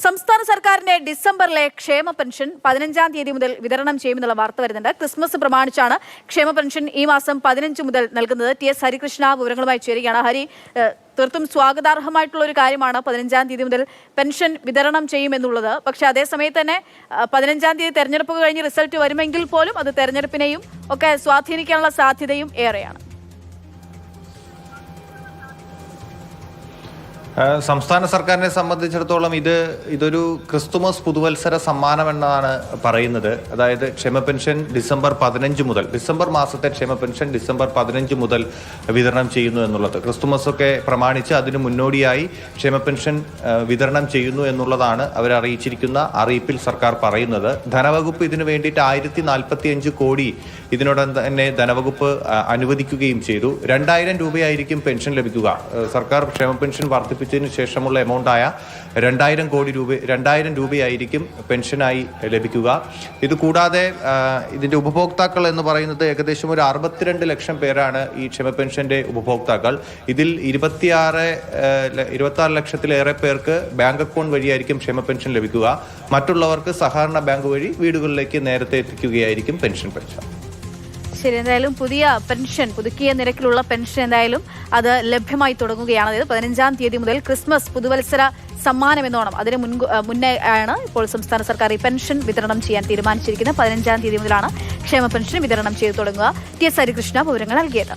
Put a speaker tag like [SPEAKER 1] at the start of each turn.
[SPEAKER 1] സംസ്ഥാന സർക്കാരിന്റെ ഡിസംബറിലെ ക്ഷേമ പെൻഷൻ പതിനഞ്ചാം തീയതി മുതൽ വിതരണം ചെയ്യുമെന്നുള്ള വാർത്ത വരുന്നുണ്ട്. ക്രിസ്മസ് പ്രമാണിച്ചാണ് ക്ഷേമ പെൻഷൻ ഈ മാസം പതിനഞ്ച് മുതൽ നൽകുന്നത്. ടി എസ് ഹരികൃഷ്ണ വിവരങ്ങളുമായി ചേരുകയാണ്. ഹരി തീർത്തും സ്വാഗതാർഹമായിട്ടുള്ള ഒരു കാര്യമാണ് പതിനഞ്ചാം തീയതി മുതൽ പെൻഷൻ വിതരണം ചെയ്യുമെന്നുള്ളത്. പക്ഷേ അതേസമയത്ത് തന്നെ പതിനഞ്ചാം തീയതി തെരഞ്ഞെടുപ്പ് കഴിഞ്ഞ് റിസൾട്ട് വരുമെങ്കിൽ പോലും അത് തെരഞ്ഞെടുപ്പിനെയും ഒക്കെ സ്വാധീനിക്കാനുള്ള സാധ്യതയും ഏറെയാണ്.
[SPEAKER 2] സംസ്ഥാന സർക്കാരിനെ സംബന്ധിച്ചിടത്തോളം ഇത് ഇതൊരു ക്രിസ്തുമസ് പുതുവത്സര സമ്മാനം എന്നാണ് പറയുന്നത്. അതായത് ക്ഷേമ പെൻഷൻ ഡിസംബർ പതിനഞ്ച് മുതൽ ഡിസംബർ മാസത്തെ ക്ഷേമ പെൻഷൻ ഡിസംബർ പതിനഞ്ച് മുതൽ വിതരണം ചെയ്യുന്നു എന്നുള്ളത്. ക്രിസ്തുമസ് ഒക്കെ പ്രമാണിച്ച് അതിന് മുന്നോടിയായി ക്ഷേമ പെൻഷൻ വിതരണം ചെയ്യുന്നു എന്നുള്ളതാണ് അവർ അറിയിച്ചിരിക്കുന്ന അറിയിപ്പിൽ സർക്കാർ പറയുന്നത്. ധനവകുപ്പ് ഇതിനു വേണ്ടിയിട്ട് ആയിരത്തി നാൽപ്പത്തി അഞ്ച് കോടി ഇതിനോടൻ തന്നെ ധനവകുപ്പ് അനുവദിക്കുകയും ചെയ്തു. രണ്ടായിരം രൂപയായിരിക്കും പെൻഷൻ ലഭിക്കുക. സർക്കാർ ക്ഷേമ പെൻഷൻ വർദ്ധിപ്പിച്ചതിന് ശേഷമുള്ള എമൗണ്ടായ രണ്ടായിരം കോടി രൂപ രണ്ടായിരം രൂപയായിരിക്കും പെൻഷനായി ലഭിക്കുക. ഇത് കൂടാതെ ആ, ഇതിന്റെ ഉപഭോക്താക്കൾ എന്ന് പറയുന്നത് ഏകദേശം ഒരു അറുപത്തിരണ്ട് ലക്ഷം പേരാണ് ഈ ക്ഷമ പെൻഷന്റെ ഉപഭോക്താക്കൾ. ഇതിൽ ഇരുപത്തിയാറ് ഇരുപത്തി ആറ് ലക്ഷത്തിലേറെ പേർക്ക് ബാങ്ക് അക്കൗണ്ട് വഴിയായിരിക്കും ക്ഷമ പെൻഷൻ ലഭിക്കുക. മറ്റുള്ളവർക്ക് സഹകരണ ബാങ്ക് വഴി വീടുകളിലേക്ക് നേരത്തെ എത്തിക്കുകയായിരിക്കും പെൻഷൻ പൈസ
[SPEAKER 1] ശരി എന്തായാലും പുതിയ പെൻഷൻ പുതുക്കിയ നിരക്കിലുള്ള പെൻഷൻ എന്തായാലും അത് ലഭ്യമായി തുടങ്ങുകയാണ്. അതായത് പതിനഞ്ചാം തീയതി മുതൽ ക്രിസ്മസ് പുതുവത്സര സമ്മാനം എന്നോണം. അതിന് മുൻ മുന്നേ ആണ് ഇപ്പോൾ സംസ്ഥാന സർക്കാർ ഈ പെൻഷൻ വിതരണം ചെയ്യാൻ തീരുമാനിച്ചിരിക്കുന്നത്. പതിനഞ്ചാം തീയതി മുതലാണ് ക്ഷേമ പെൻഷൻ വിതരണം ചെയ്തു തുടങ്ങുക. ടി എസ് ഹരികൃഷ്ണ വിവരങ്ങൾ നൽകിയത്.